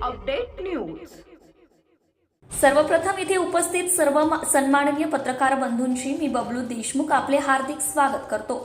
update news. सर्वप्रथम इथे उपस्थित सर्व सन्माननीय पत्रकार बंधूंची मी बबलू देशमुख आपले हार्दिक स्वागत करतो.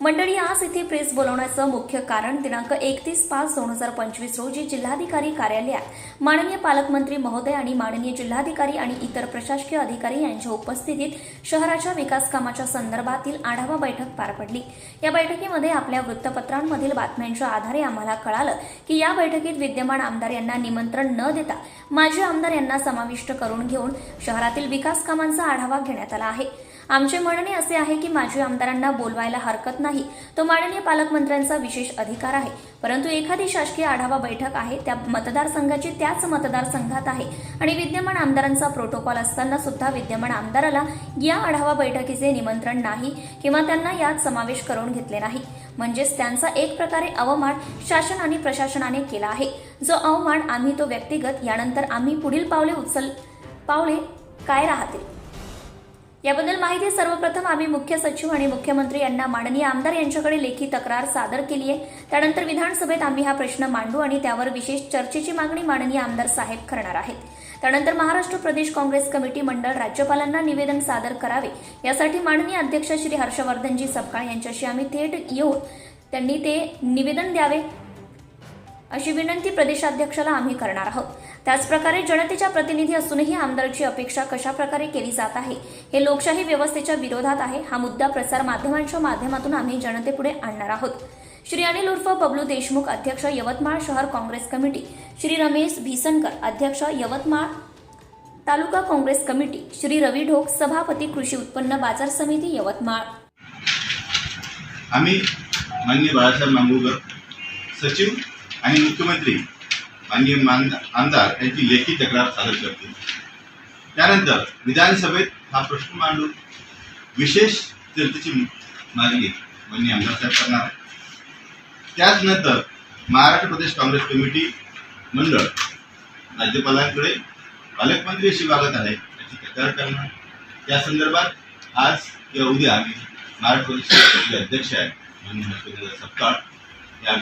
मंडळी आज इथे प्रेस बोलवण्याचं मुख्य कारण दिनांक एकतीस पाच दोन हजार पंचवीस रोजी जिल्हाधिकारी कार्यालयात माननीय पालकमंत्री महोदय आणि माननीय जिल्हाधिकारी आणि इतर प्रशासकीय अधिकारी यांच्या उपस्थितीत शहराच्या विकास कामाच्या संदर्भातील आढावा बैठक पार पडली. या बैठकीमध्ये आपल्या वृत्तपत्रांमधील बातम्यांच्या आधारे आम्हाला कळालं की या बैठकीत विद्यमान आमदार यांना निमंत्रण न देता माजी आमदार यांना समाविष्ट करून घेऊन शहरातील विकास कामांचा आढावा घेण्यात आला आहे. आमचे म्हणणे असे आहे की माजी आमदारांना बोलवायला हरकत नाही. तो माननीय पालकमंत्र्यांचा विशेष अधिकार आहे. परंतु एखादी शासकीय आढावा बैठक आहे त्या मतदारसंघाची त्याच मतदारसंघात आहे. आणि विद्यमान आमदारांचा प्रोटोकॉल असताना सुद्धा विद्यमान आमदाराला या आढावा बैठकीचे निमंत्रण नाही किंवा त्यांना यात समावेश करून घेतले नाही. म्हणजेच त्यांचा एक प्रकारे अवमान शासन आणि प्रशासनाने केला आहे. जो अवमान आम्ही तो व्यक्तिगत यानंतर आम्ही पुढील पावले उचल पावले काय राहतील? याबद्दल माहिती सर्वप्रथम आम्ही मुख्य सचिव आणि मुख्यमंत्री यांना माननीय आमदार यांच्याकडे लेखी तक्रार सादर केली आहे. त्यानंतर विधानसभेत आम्ही हा प्रश्न मांडू आणि त्यावर विशेष चर्चेची मागणी माननीय आमदार साहेब करणार आहेत. त्यानंतर महाराष्ट्र प्रदेश काँग्रेस कमिटी मंडळ राज्यपालांना निवेदन सादर करावे यासाठी माननीय अध्यक्ष श्री हर्षवर्धनजी सपकाळ यांच्याशी आम्ही थेट येऊन त्यांनी ते निवेदन द्यावे अशी विनंती प्रदेशाध्यक्षाला आम्ही करणार आहोत. त्याचप्रकारे जनतेच्या प्रतिनिधी असूनही आमदारची अपेक्षा कशा प्रकारे केली जात आहे हे लोकशाही व्यवस्थेच्या विरोधात आहे हा मुद्दा प्रसार माध्यमांच्या माध्यमातून आम्ही जनतेपुढे आणणार आहोत. श्री अनिल उर्फ बबलू देशमुख अध्यक्ष यवतमाळ शहर काँग्रेस कमिटी श्री रमेश भीसनकर अध्यक्ष यवतमाळ तालुका काँग्रेस कमिटी श्री रवी ढोक सभापती कृषी उत्पन्न बाजार समिती यवतमाळ. आम्ही माननीय बाळासाहेब मांगूळकर सचिव आणि मुख्यमंत्री माननीय मान आमदार यांची लेखी तक्रार सादर करतील त्यानंतर विधानसभेत हा प्रश्न मांडून विशेष चर्चेची मागणी माननीय आमदार साहेब करणार. त्याचनंतर महाराष्ट्र प्रदेश काँग्रेस कमिटी मंडळ राज्यपालांकडे पालकमंत्री अशी वागत आहे त्याची तक्रार करणार. त्या संदर्भात आज किंवा उद्या आम्ही महाराष्ट्र प्रदेश अध्यक्ष आहेत म्हणून सपकाळ या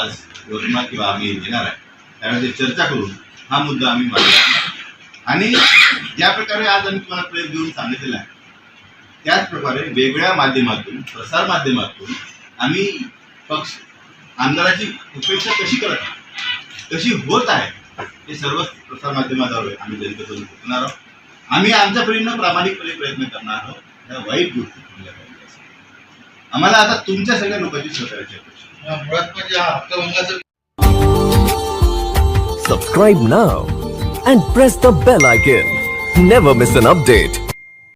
आज योजना किंवा आम्ही देणार आहे. त्यामध्ये चर्चा करून हा मुद्दा आम्ही मांडला आणि ज्या प्रकारे आज आम्ही तुम्हाला प्रेस देऊन सांगितलेला आहे त्याचप्रकारे वेगळ्या माध्यमातून प्रसार माध्यमातून आम्ही पक्ष आमदाराची उपेक्षा कशी करत कशी होत आहे हे सर्व प्रसार माध्यमाद्वारे आम्ही जनतेकडून पोहोचणार आहोत आम्ही आमच्या परीनं प्रामाणिकपणे प्रयत्न करणार आहोत या वाईट गोष्टी आम्हाला आता तुमच्या सगळ्या लोकांची सहकार्याची अपेक्षा. मुळात म्हणजे हा हक्कभंगाचा Subscribe now and press the bell icon. Never miss an update.